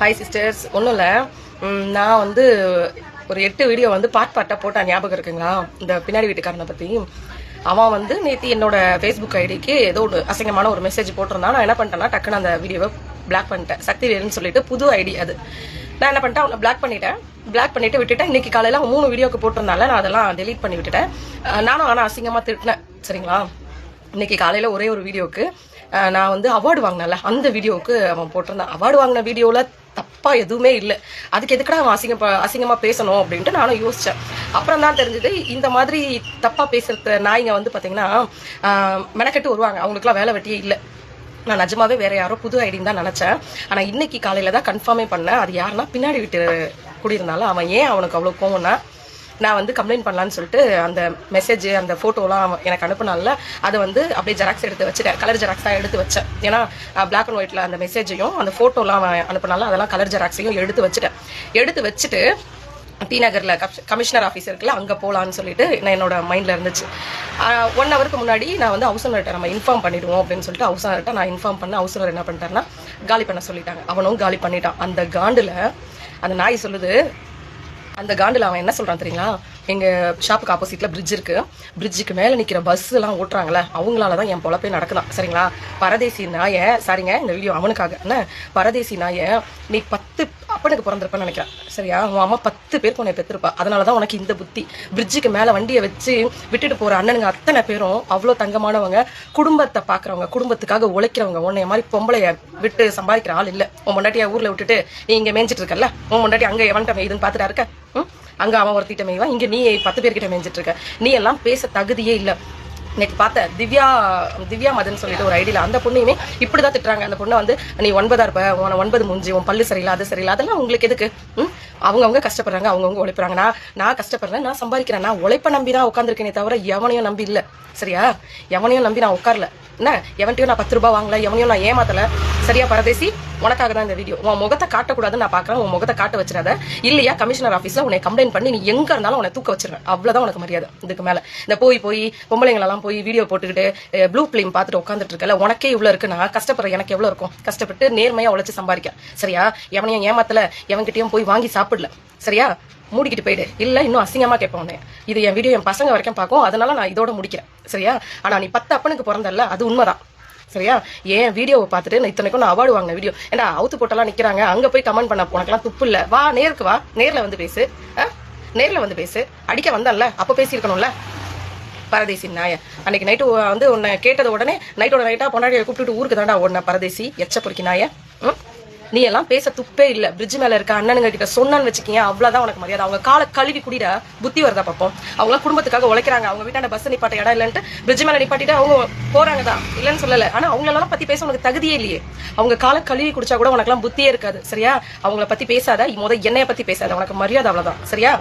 Hi sisters ஒன்றும் இல்லை. நான் வந்து ஒரு எட்டு வீடியோ வந்து பார்ட் பார்ட்டாக போட்டேன் ஞாபகம் இருக்குங்களா? இந்த பின்னாடி வீட்டுக்காரனை பற்றி அவன் வந்து நேற்று என்னோட ஃபேஸ்புக் ஐடிக்கு ஏதோ ஒரு அசிங்கமான ஒரு மெசேஜ் போட்டிருந்தான். நான் என்ன பண்ணிட்டேன்னா டக்குன்னு அந்த வீடியோவை பிளாக் பண்ணிட்டேன். சக்தி வேலுன்னு சொல்லிட்டு புது ஐடி அது. நான் என்ன பண்ணிட்டேன் அவனை பிளாக் பண்ணிட்டேன். பிளாக் பண்ணிட்டு விட்டுட்டேன். இன்னைக்கு காலையில் அவன் மூணு வீடியோக்கு போட்டிருந்தால நான் அதெல்லாம் டெலீட் பண்ணி விட்டுட்டேன். நானும் ஆனால் அசிங்கமாக திட்டினேன். சரிங்களா? இன்னைக்கு காலையில் ஒரே ஒரு வீடியோக்கு நான் வந்து அவார்டு வாங்கினேன்ல அந்த வீடியோவுக்கு அவன் போட்டிருந்தான். அவார்டு வாங்கின வீடியோவில் தப்பா எதுவுமே இல்லை. அதுக்கு எதுக்குடா அவன் அசிங்கம் அசிங்கமா பேசணும் அப்படின்ட்டு நானும் யோசிச்சேன். அப்புறம் தான் தெரிஞ்சது இந்த மாதிரி தப்பா பேசுகிற நாய்ங்க வந்து பாத்தீங்கன்னா மெனக்கெட்டு வருவாங்க. அவங்களுக்குலாம் வேலை வெட்டியே இல்லை. நான் நிஜமாவே வேற யாரோ புது ஐடின்னு தான் நினைச்சேன். ஆனா இன்னைக்கு காலையில தான் கன்ஃபார்மே பண்ணேன். அது யாருன்னா பின்னாடி விட்டு குடியிருந்தாலும் அவன் ஏன் அவனுக்கு அவ்வளோ கோவம்னா நான் வந்து கம்ப்ளைண்ட் பண்ணலான்னு சொல்லிட்டு அந்த மெசேஜ் அந்த ஃபோட்டோலாம் அவன் எனக்கு அனுப்புனால அதை வந்து அப்படியே ஜெராக்ஸ் எடுத்து வச்சுட்டேன். கலர் ஜெராக்ஸாக எடுத்து வச்சேன். ஏன்னா பிளாக் அண்ட் ஒயிட்டில் அந்த மெசேஜையும் அந்த ஃபோட்டோலாம் அவன் அனுப்புனால அதெல்லாம் கலர் ஜெராக்ஸையும் எடுத்து வச்சுட்டேன். எடுத்து வச்சுட்டு டி நகரில் கமிஷனர் ஆஃபீஸ் இருக்குல்ல அங்கே போகலான்னு சொல்லிட்டு நான் என்னோட மைண்டில் இருந்துச்சு. ஒன் ஹவருக்கு முன்னாடி நான் வந்து ஹவுஸ் ஓனர்கிட்ட நம்ம இன்ஃபார்ம் பண்ணிடுவோம் அப்படின்னு சொல்லிட்டு ஹவுஸ் ஓனர்கிட்ட நான் இன்ஃபார்ம் பண்ண ஹவுஸ் ஓனர் என்ன பண்ணிட்டாருன்னா காலி பண்ண சொல்லிட்டாங்க. அவனும் காலி பண்ணிட்டான். அந்த காண்டில் அந்த நாய் சொல்லுது அந்த காண்டில் அவன் என்ன சொல்கிறான் தெரியுங்களா? எங்கள் ஷாப்புக்கு ஆப்போசிட்டில் பிரிட்ஜ் இருக்கு. பிரிட்ஜுக்கு மேலே நிற்கிற பஸ் எல்லாம் அவங்களால தான் என் பொழப்பே நடக்கலாம். சரிங்களா? பரதேசி நாயை சரிங்க இந்த வீடியோ அவனுக்காக என்ன? பரதேசி நாயை நீ பத்து அப்பனுக்கு பிறந்திருப்பேன்னு நினைக்கிறேன். சரியா? உன் அம்மா பத்து பேர் உன்னை பெற்றிருப்பா அதனால தான் உனக்கு இந்த புத்தி. பிரிட்ஜுக்கு மேலே வண்டியை வச்சு விட்டுட்டு போகிற அண்ணனுங்க அத்தனை பேரும் அவ்வளோ தங்கமானவங்க குடும்பத்தை பார்க்குறவங்க குடும்பத்துக்காக உழைக்கிறவங்க. உன்னைய மாதிரி பொம்பளைய விட்டு சம்பாதிக்கிற ஆள் இல்லை. உன் முன்னாடியா ஊரில் விட்டுட்டு நீ இங்கே மேய்ஞ்சிட்டு இருக்கல உன் முன்னாடி அங்கே எவன்ட்ட மேய்துன்னு பார்த்துட்டா இருக்க? ம்? அங்கே அவன் ஒருத்திட்ட மேய்வான் இங்கே நீ பத்து பேர்கிட்ட மேய்ஞ்சிட்டு இருக்க. நீ எல்லாம் பேச தகுதியே இல்லை. நேற்று பார்த்த திவ்யா திவ்யா மதன் சொல்லிட்டு ஒரு ஐடியில் அந்த பொண்ணையுமே இப்படிதான் திட்டுறாங்க. அந்த பொண்ணை வந்து நீ ஒன்பதா இருப்ப? உன ஒன்பது முடிஞ்சு உன் பல்லு சரியில்லை அது சரியில்லை அதெல்லாம் உங்களுக்கு எதுக்கு? ம்? அவங்கவுங்க கஷ்டப்படுறாங்க அவங்கவுங்க உழைப்புறாங்க. நான் நான் கஷ்டப்படுறேன் நான் சம்பாதிக்கிறேன். நான் உழைப்ப நம்பி தான் உட்காந்துருக்கேனே தவிர எவனையும் நம்பி இல்லை. சரியா? எவனையும் நம்பி நான் உட்காரல. என்ன? எவன்ட்டையும் நான் பத்து ரூபாய் வாங்கல எவனையும் நான் ஏமாத்தலை. சரியா பரதேசி? உனக்காக தான் இந்த வீடியோ உன் முகத்தை காட்டக்கூடாதுன்னு நான் பாக்குறேன் உன் முகத்தை காட்ட வச்சிடாத. இல்லையா கமிஷனர் ஆஃபீஸ்ல உன்னை கம்ப்ளைண்ட் பண்ணி நீ எங்க இருந்தாலும் உன்னை தூக்க வச்சிருவேன் அவ்வளவுதான் உனக்கு மரியாதை. இதுக்கு மேல. இந்த போய் போய் பொம்பளைங்களெல்லாம் போய் வீடியோ போட்டுக்கிட்டு ப்ளூ பிலிம் பார்த்துட்டு உட்காந்துட்டு இருக்கல உனக்கே இவ்வளவு நான் கஷ்டப்படுற எனக்கு எவ்வளவு இருக்கும்? கஷ்டப்பட்டு நேர்மையா உழைச்சு சம்பாதிக்க. சரியா? எவனையும் ஏமாத்தல. எவன்கிட்டயும் போய் வாங்கி சாப்பிடல. சரியா? மூடிக்கிட்டு போயிடு. இல்ல இன்னும் அசிங்கமா கேட்பேன் உன்னை. இது என் வீடியோ என் பசங்க வரைக்கும் பார்க்கும். அதனால நான் இதோட முடிக்கிறேன். சரியா? ஆனா நீ பத்து அப்பனுக்கு பிறந்தல்ல அது உண்மைதான். சரியா? ஏன் வீடியோவை பார்த்துட்டு நான் இத்தனைக்கும் நான் அவார்டு வாங்க வீடியோ? ஏன்னா அவுத்து போட்டெல்லாம் நிற்கிறாங்க அங்கே போய் கமெண்ட் பண்ண உனக்கெல்லாம் துப்பு இல்லை. வா நேருக்கு வா. நேரில் வந்து பேசு. ஆ? வந்து பேசு. அடிக்க வந்தல்ல. அப்போ பேசியிருக்கணும்ல. பரதேசி நாய. அன்னைக்கு நைட்டு வந்து உன்னை கேட்டது உடனே நைட்டோட நைட்டாக பொண்டாடியை கூப்பிட்டுட்டு ஊருக்கு தாண்டா உன்னை பரதேசி எச்ச பொறுக்கி நாயை. நீ எல்லாம் பேச துப்பே இல்ல. பிரிட்ஜ் மேல இருக்க அண்ணனுங்க கிட்ட சொன்னான்னு வச்சுக்கீங்க அவ்வளவுதான் உனக்கு மரியாதை. அவங்க காலை கழுவி குடிட புத்தி வருதா பாப்போம். அவங்க குடும்பத்துக்காக உழைக்கிறாங்க. அவங்க வீட்டாண்ட பஸ் நிப்பாட்ட இடம் இல்லைன்ட்டு பிரிட்ஜ் மேல நிப்பாட்டிட்டு அவங்க போறாங்க தான் இல்லைன்னு சொல்லல. ஆனா அவங்களெல்லாம் பத்தி பேச உனக்கு தகுதியே இல்லையே. அவங்க காலை கழுவி குடிச்சா கூட உனக்கெல்லாம் புத்தியே இருக்காது. சரியா? அவங்கள பத்தி பேசாத. முத என்னைய பத்தி பேசாத. உனக்கு மரியாதை அவ்வளவுதான். சரியா?